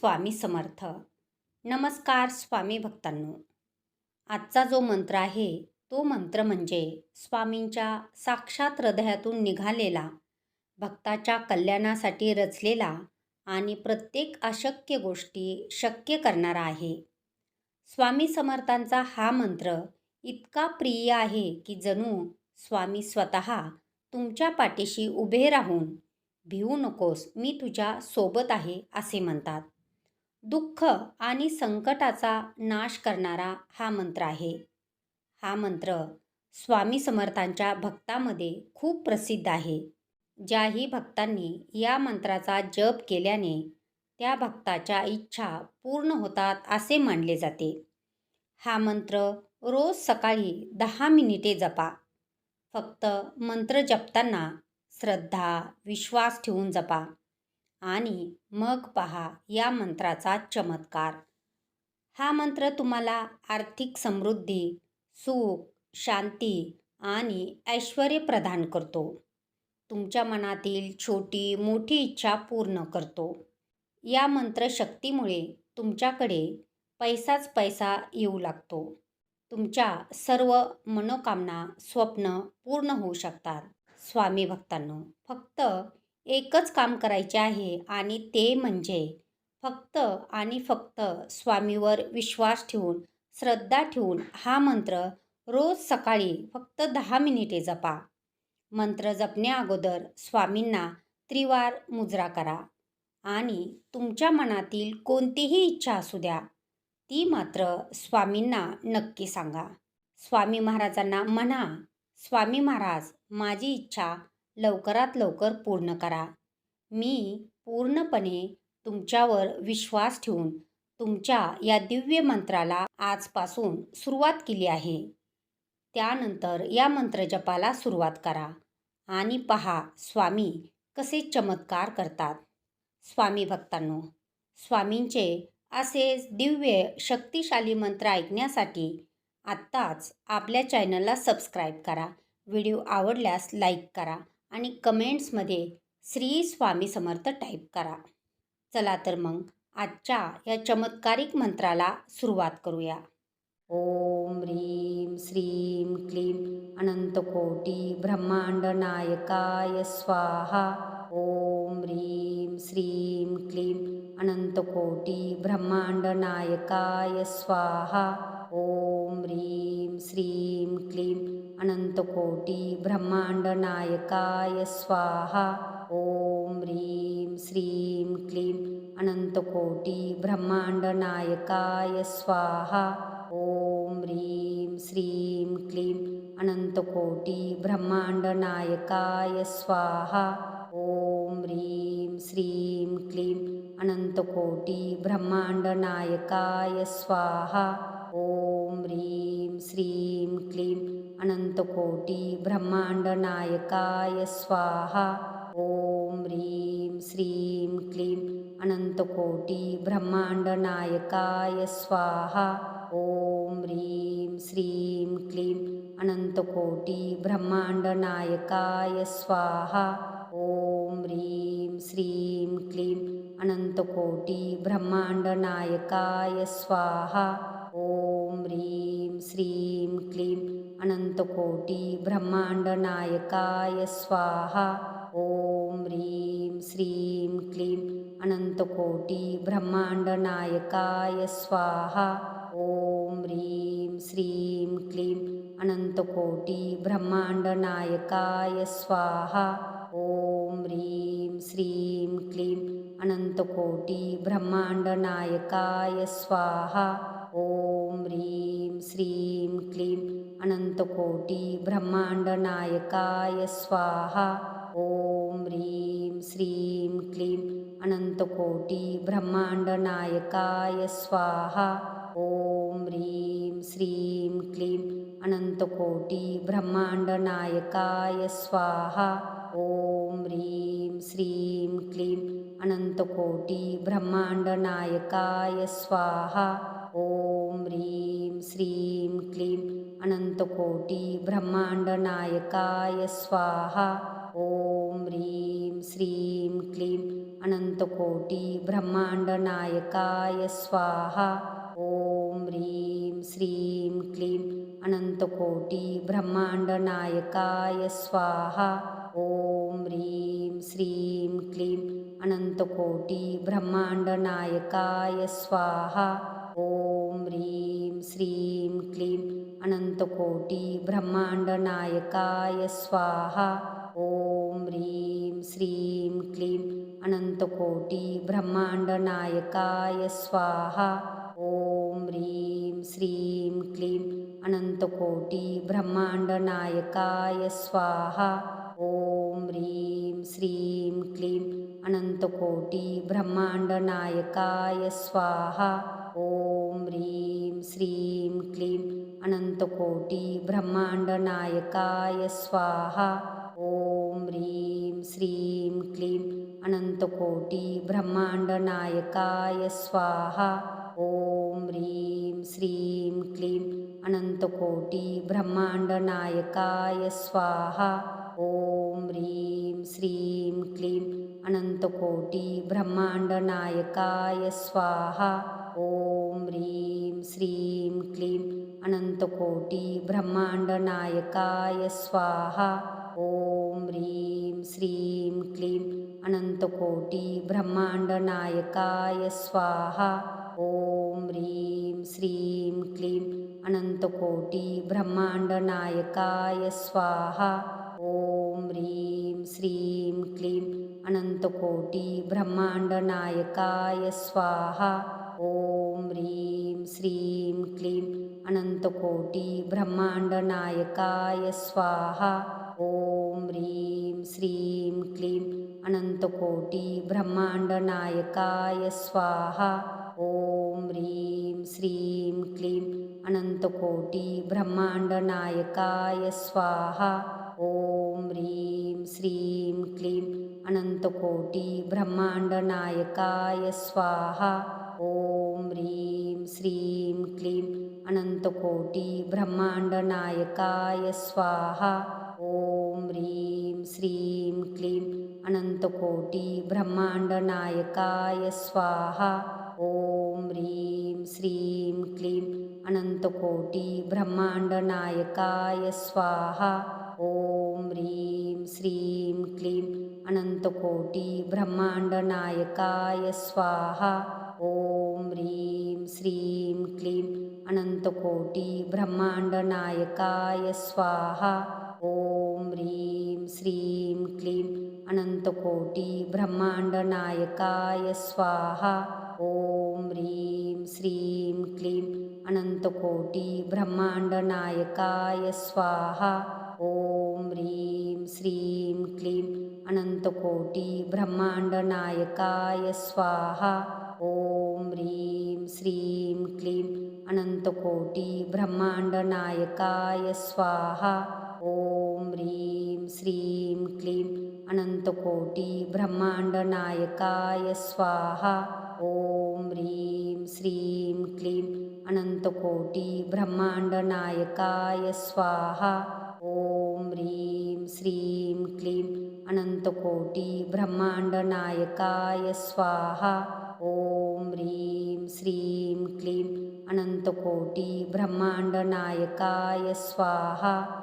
स्वामी समर्थ. नमस्कार स्वामी भक्तांनो. आजचा जो मंत्र आहे तो मंत्र म्हणजे स्वामींच्या साक्षात हृदयातून निघालेला भक्ताच्या कल्याणासाठी रचलेला आणि प्रत्येक अशक्य गोष्टी शक्य करणारा आहे. स्वामी समर्थांचा हा मंत्र इतका प्रिय आहे की जणू स्वामी स्वतः तुमच्या पाठीशी उभे राहून भिवू नकोस मी तुझ्या सोबत आहे असे म्हणतात. दुःख आणि संकटाचा नाश करणारा हा मंत्र आहे. हा मंत्र स्वामी समर्थांच्या भक्तामध्ये खूप प्रसिद्ध आहे. ज्याही भक्तांनी या मंत्राचा जप केल्याने त्या भक्ताच्या इच्छा पूर्ण होतात असे मानले जाते. हा मंत्र रोज सकाळी दहा मिनिटे जपा. फक्त मंत्र जपताना श्रद्धा विश्वास ठेवून जपा. आणि मग पहा या मंत्राचा चमत्कार. हा मंत्र तुम्हाला आर्थिक समृद्धी सुख शांती आणि ऐश्वर प्रदान करतो. तुमच्या मनातील छोटी मोठी इच्छा पूर्ण करतो. या मंत्रशक्तीमुळे तुमच्याकडे पैसाच पैसा येऊ लागतो. तुमच्या सर्व मनोकामना स्वप्न पूर्ण होऊ शकतात. स्वामी भक्तांनो फक्त एकच काम करायचे आहे आणि ते म्हणजे फक्त आणि फक्त स्वामीवर विश्वास ठेवून श्रद्धा ठेवून हा मंत्र रोज सकाळी फक्त दहा मिनिटे जपा. मंत्र जपण्या अगोदर स्वामींना त्रिवार मुजरा करा आणि तुमच्या मनातील कोणतीही इच्छा असू द्या ती मात्र स्वामींना नक्की सांगा. स्वामी महाराजांना म्हणा स्वामी महाराज माझी इच्छा लवकरात लवकर पूर्ण करा. मी पूर्णपणे तुमच्यावर विश्वास ठेवून तुमच्या या दिव्य मंत्राला आजपासून सुरुवात केली आहे. त्यानंतर या मंत्रजपाला सुरुवात करा. आणि पहा स्वामी कसे चमत्कार करतात. स्वामी भक्तांनो स्वामींचे असे दिव्य शक्तिशाली मंत्र ऐकण्यासाठी आत्ताच आपल्या चॅनलला सबस्क्राईब करा. व्हिडिओ आवडल्यास लाईक करा. आणि कमेंट्समध्ये श्री स्वामी समर्थ टाईप करा. चला तर मग आजच्या या चमत्कारिक मंत्राला सुरुवात करूया. ओम ह्रीं श्रीं क्लीं अनंतकोटी ब्रह्मांड नायकाय स्वाहा. ओम ह्रीं श्रीं क्लीं अनंतकोटी ब्रह्मांड नायकाय स्वाहा. ओम ह्रीं श्रीं क्लीं अनंतकोटी ब्रह्मांड नायकाय स्वाहा। ओम ह्रीं श्रीं क्लीं अनंतकोटी ब्रह्मांड नायकाय स्वाहा। ओम ह्रीं श्रीं क्लीं अनंतकोटी ब्रह्मांड नायकाय स्वाहा। ओम ह्रीं श्रीं क्लीं अनंतकोटी ब्रह्मांड नायकाय स्वाहा। ओम ह्रीं श्रीं क्लीं अनन्तकोटी ब्रह्माण्डनायकाय स्वाहा। ॐ ह्रीं श्रीं क्लीं अनन्तकोटी ब्रह्माण्डनायकाय स्वाहा। ॐ ह्रीं श्रीं क्लीं अनन्तकोटी ब्रह्माण्डनायकाय स्वाहा। ॐ ह्रीं श्रीं क्लीं अनन्तकोटी ब्रह्माण्डनायकाय स्वाहा। ॐ ह्रीं श्रीं क्लीं अनन्तकोटी ब्रह्माण्डनायकाय स्वाहा। ॐ ह्रीं श्रीं क्लीं अनन्तकोटी ब्रह्माण्डनायकाय स्वाहा। ॐ ह्रीं श्रीं क्लीं अनन्तकोटी ब्रह्माण्डनायकाय स्वाहा। ॐ ह्रीं श्रीं क्लीं अनन्तकोटी ब्रह्माण्डनायकाय स्वाहा। ॐ ह्रीं श्रीं क्लीं अनन्तकोटी ब्रह्माण्डनायकाय स्वाहा। ॐ ह्रीं श्रीं क्लीं अनन्तकोटी ब्रह्माण्डनायकाय स्वाहा। ॐ ह्रीं श्रीं क्लीं अनन्तकोटी ब्रह्माण्डनायकाय स्वाहा। ॐ ह्रीं श्रीं क्लीं अनन्तकोटी ब्रह्माण्डनायकाय स्वाहा। ॐ ह्रीं श्रीं क्लीं अनन्तकोटी ब्रह्माण्डनायकाय स्वाहा। ॐ ह्रीं श्रीं क्लीं अनन्तकोटी ब्रह्माण्डनायकाय स्वाहा। ॐ ह्रीं श्रीं क्लीं अनन्तकोटी ब्रह्माण्डनायकाय स्वाहा। ॐ ह्रीं श्रीं क्लीं अनन्तकोटी ब्रह्माण्डनायकाय स्वाहा। ॐ ह्रीं श्रीं क्लीं अनन्तकोटी ब्रह्माण्डनायकाय स्वाहा। ॐ ह्रीं श्रीं क्लीं अनन्तकोटी ब्रह्माण्डनायकाय स्वाहा। ॐ ह्रीं श्रीं क्लीं अनन्तकोटी ब्रह्माण्डनायकाय स्वाहा। ॐ ह्रीं श्रीं क्लीं अनन्तकोटी ब्रह्माण्डनायकाय स्वाहा। श्रीं क्लीं अनन्तकोटी ब्रह्माण्डनायकाय स्वाहा। ॐ ह्रीं श्रीं क्लीं अनन्तकोटी ब्रह्माण्डनायकाय स्वाहा। ॐ ह्रीं श्रीं क्लीं अनन्तकोटी ब्रह्माण्डनायकाय स्वाहा। ॐ ह्रीं श्रीं क्लीं अनन्तकोटी ब्रह्माण्डनायकाय स्वाहा। ॐ ह्रीं श्रीं क्लीं अनन्तकोटी ब्रह्माण्डनायकाय स्वाहा। ॐ ह्रीं श्रीं क्लीं अनन्तकोटी ब्रह्माण्डनायकाय स्वाहा। ॐ ह्रीं श्रीं क्लीं अनन्तकोटी ब्रह्माण्डनायकाय स्वाहा। ॐ ह्रीं श्रीं क्लीं अनन्तकोटी ब्रह्माण्डनायकाय स्वाहा। ॐ ह्रीं श्रीं क्लीं अनन्तकोटी ब्रह्माण्डनायकाय स्वाहा। ॐ ह्रीं श्रीं क्लीं अनन्तकोटी ब्रह्माण्डनायकाय स्वाहा। ॐ ह्रीं श्रीं क्लीं अनन्तकोटी ब्रह्माण्डनायकाय स्वाहा। ॐ ह्रीं श्रीं क्लीं अनन्तकोटी ब्रह्माण्डनायकाय स्वाहा। श्रीं क्लीं अनन्तकोटी ब्रह्माण्डनायकाय स्वाहा। ॐ ह्रीं श्रीं क्लीं अनन्तकोटी ब्रह्माण्डनायकाय स्वाहा। ॐ ह्रीं श्रीं क्लीं अनन्तकोटी ब्रह्माण्डनायकाय स्वाहा। ॐ ह्रीं श्रीं क्लीं अनन्तकोटी ब्रह्माण्डनायकाय स्वाहा। ॐ ह्रीं श्रीं क्लीं अनन्तकोटी ब्रह्माण्डनायकाय स्वाहा। ॐ ह्रीं श्रीं क्लीं अनन्तकोटी ब्रह्माण्डनायकाय स्वाहा। ॐ ह्रीं श्रीं क्लीं अनन्तकोटी ब्रह्माण्डनायकाय स्वाहा। ॐ ह्रीं श्रीं क्लीं अनन्तकोटी ब्रह्माण्डनायकाय स्वाहा। श्रीं क्लीं अनन्तकोटी ब्रह्माण्डनायकाय स्वाहा। ॐ ह्रीं श्रीं क्लीं अनन्तकोटी ब्रह्माण्डनायकाय स्वाहा। ॐ ह्रीं श्रीं क्लीं अनन्तकोटी ब्रह्माण्डनायकाय स्वाहा। ॐ ह्रीं श्रीं क्लीं अनन्तकोटी ब्रह्माण्डनायकाय स्वाहा। ॐ ह्रीं श्रीं क्लीं अनन्तकोटी ब्रह्माण्डनायकाय स्वाहा।